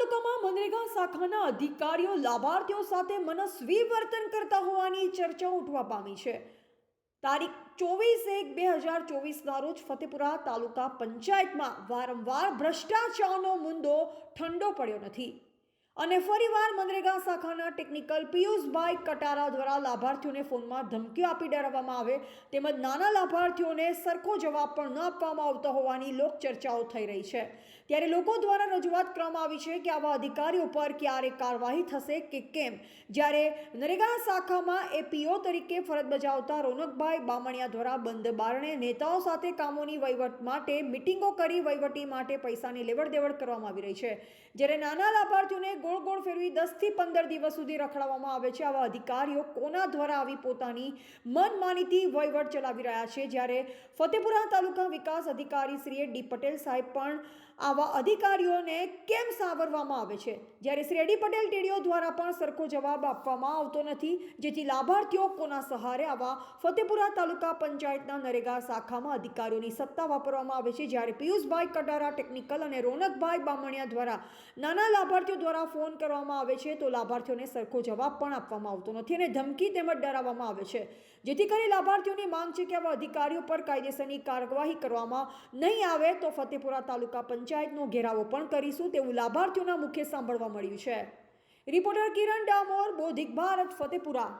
તાલુકામાં મનરેગા શાખાના અધિકારીઓ લાભાર્થીઓ સાથે મનસ્વી વર્તન કરતા હોવાની ચર્ચા ઉઠવા પામી છે. તારીખ ચોવીસ એક બે હજાર ચોવીસના રોજ ફતેપુરા તાલુકા પંચાયતમાં વારંવાર ભ્રષ્ટાચારનો મુદ્દો ઠંડો પડ્યો નથી. અને ફરીવાર મનરેગા શાખાના ટેકનિકલ પિયુષભાઈ કટારા દ્વારા લાભાર્થીઓને ફોનમાં ધમકીઓ આપી ડરાવવામાં આવે, તેમજ નાના લાભાર્થીઓને સરખો જવાબ પણ ન આપવામાં આવતો હોવાની લોક ચર્ચાઓ થઈ રહી છે. ત્યારે લોકો દ્વારા રજૂઆત કરવામાં આવી છે કે આવા અધિકારીઓ પર ક્યારે કાર્યવાહી થશે કે કેમ? જ્યારે નરેગા શાખામાં એપીઓ તરીકે ફરજ બજાવતા રોનકભાઈ બામણિયા દ્વારા બંધ બારણે નેતાઓ સાથે કામોની વહીવટ માટે મિટિંગો કરી વહીવટી માટે પૈસાની લેવડ દેવડ કરવામાં આવી રહી છે. જ્યારે નાના લાભાર્થીઓને ગોળ ગોળ ફેરવી દસથી પંદર દિવસ સુધી રખડાવવામાં આવે છે. આવા અધિકારીઓ કોના દ્વારા આવી પોતાની મનમાનીથી વહીવટ ચલાવી રહ્યા છે? જ્યારે ફતેપુરા તાલુકા વિકાસ અધિકારી શ્રી ડી પટેલ સાહેબ પણ આવા અધિકારીઓને કેમ સાવરવામાં આવે છે? જ્યારે શ્રેડી પટેલ ટીડીઓ દ્વારા પણ સરખો જવાબ આપવામાં આવતો નથી, જેથી લાભાર્થીઓ કોના સહારે આવા ફતેપુરા તાલુકા પંચાયતના નરેગા શાખામાં અધિકારીઓની સત્તા વાપરવામાં આવે છે? જ્યારે પિયુષભાઈ કટારા ટેકનિકલ અને રોનકભાઈ બામણિયા દ્વારા નાના લાભાર્થીઓ દ્વારા ફોન કરવામાં આવે છે, તો લાભાર્થીઓને સરખો જવાબ પણ આપવામાં આવતો નથી અને ધમકી તેમજ ડરાવવામાં આવે છે. જેથી કરી લાભાર્થીઓની માંગ છે કે આવા અધિકારીઓ પર કાયદેસરની કાર્યવાહી કરવામાં નહીં આવે, તો ફતેપુરા તાલુકા પંચાયતનો ઘેરાવો પણ કરીશું તેવું લાભાર્થીઓના મુખે સાંભળવા મળ્યું છે. રિપોર્ટર કિરણ ડામોર, બોધિક ભારત, ફતેપુરા.